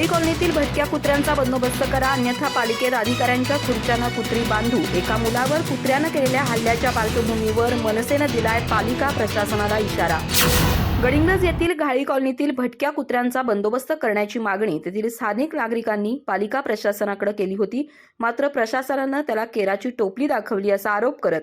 घाळी कॉलनीतील भटक्या कुत्र्यांचा बंदोबस्त करा. अन्यथा पालिकेत अधिकाऱ्यांच्या खुर्च्यांना कुत्री बांधू. एका मुलावर कुत्र्यानं केलेल्या हल्ल्याच्या पार्श्वभूमीवर मनसेनं दिलाय पालिका प्रशासनाला इशारा. गडिंगज येथील घाळी कॉलनीतील भटक्या कुत्र्यांचा बंदोबस्त करण्याची मागणी तेथील स्थानिक नागरिकांनी पालिका प्रशासनाकडे केली होती. मात्र प्रशासनानं त्याला केराची टोपली दाखवली असा आरोप करत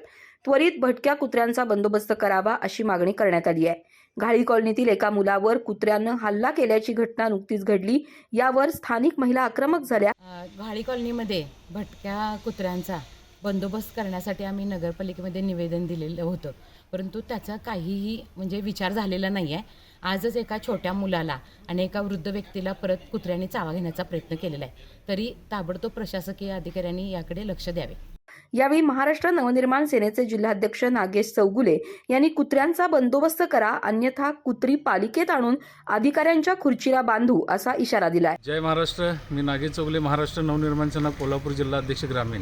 त्वरित भटक्या कुत्र्यांचा बंदोबस्त करावा अशी मागणी करण्यात आली आहे. घाळी कॉलनीतील एका मुलावर कुत्र्यानं हल्ला केल्याची घटना नुकतीच घडली. यावर स्थानिक महिला आक्रमक झाल्या. घाळी कॉलनीमध्ये भटक्या कुत्र्यांचा बंदोबस्त करण्यासाठी आम्ही नगरपालिकेमध्ये निवेदन दिलेलं होतं. परंतु त्याचा काहीही म्हणजे विचार झालेला नाही आहे. आजच एका छोट्या मुलाला आणि एका वृद्ध व्यक्तीला परत कुत्र्याने चावा घेण्याचा प्रयत्न केलेला आहे. तरी ताबडतोब प्रशासकीय अधिकाऱ्यांनी याकडे लक्ष द्यावे. यावेळी महाराष्ट्र नवनिर्माण सेनेचे जिल्हाध्यक्ष नागेश चौगुले यांनी कुत्र्यांचा बंदोबस्त करा अन्यथा कुत्री पालिकेत आणून अधिकाऱ्यांच्या खुर्चीला बांधू असा इशारा दिला जय महाराष्ट्र. मी नागेश चौगले महाराष्ट्र नवनिर्माण सेना कोल्हापूर जिल्हाध्यक्ष ग्रामीण.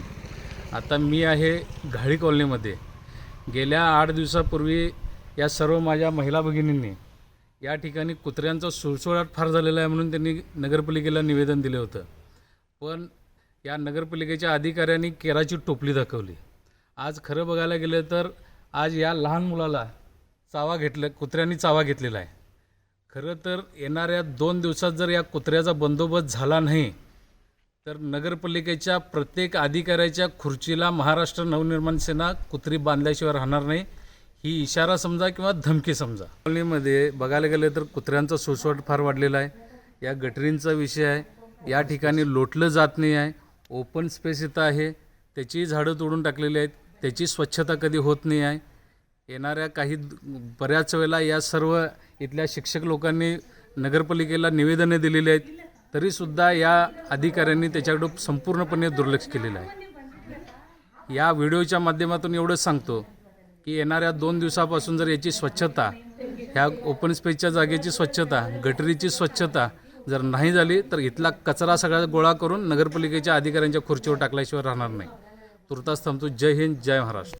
आता मी आहे घाळी कॉलनीमध्ये. गेल्या आठ दिवसापूर्वी या सर्व माझ्या महिला भगिनींनी या ठिकाणी कुत्र्यांचा सुळसुळाट फार झालेला आहे म्हणून त्यांनी नगरपालिकेला निवेदन दिलं होतं. पण या नगरपालिकेच्या अधिकाऱ्यांनी केराची टोपली दाखवली. आज खरं बघायला गेलं तर आज या लहान मुलाला चावा घेतलं कुत्र्यांनी चावा घेतलेला आहे. खरं तर येणाऱ्या दोन दिवसात जर या कुत्र्याचा बंदोबस्त झाला नाही तर नगरपालिकेच्या प्रत्येक अधिकाऱ्याच्या खुर्चीला महाराष्ट्र नवनिर्माण सेना कुत्री बांधल्याशिवाय राहणार नाही. ही इशारा समजा किंवा धमकी समजा. कॉलनीमध्ये बघायला गेलं तर कुत्र्यांचा सुसवट फार वाढलेला आहे. या गटरींचा विषय आहे. या ठिकाणी लोटलं जात नाही आहे. ओपन स्पेस इथं आहे. त्याची झाडं तोडून टाकलेली आहेत. त्याची स्वच्छता कधी होत नाही आहे. येणाऱ्या काही बऱ्याच वेळेला या सर्व इथल्या शिक्षक लोकांनी नगरपालिकेला निवेदने दिलेली आहेत. तरीसुद्धा या अधिकाऱ्यांनी त्याच्याकडं संपूर्णपणे दुर्लक्ष केलेलं आहे. या व्हिडिओच्या माध्यमातून एवढंच सांगतो की येणाऱ्या दोन दिवसापासून जर याची स्वच्छता ह्या ओपन स्पेसच्या जागेची स्वच्छता गटरीची स्वच्छता जर नाही झाली तर इथला कचरा सगळा गोळा करून नगरपालिकेच्या अधिकाऱ्यांच्या खुर्चीवर टाकल्याशिवाय राहणार नाही. तुर्तास थांबतो. जय हिंद जय महाराष्ट्र.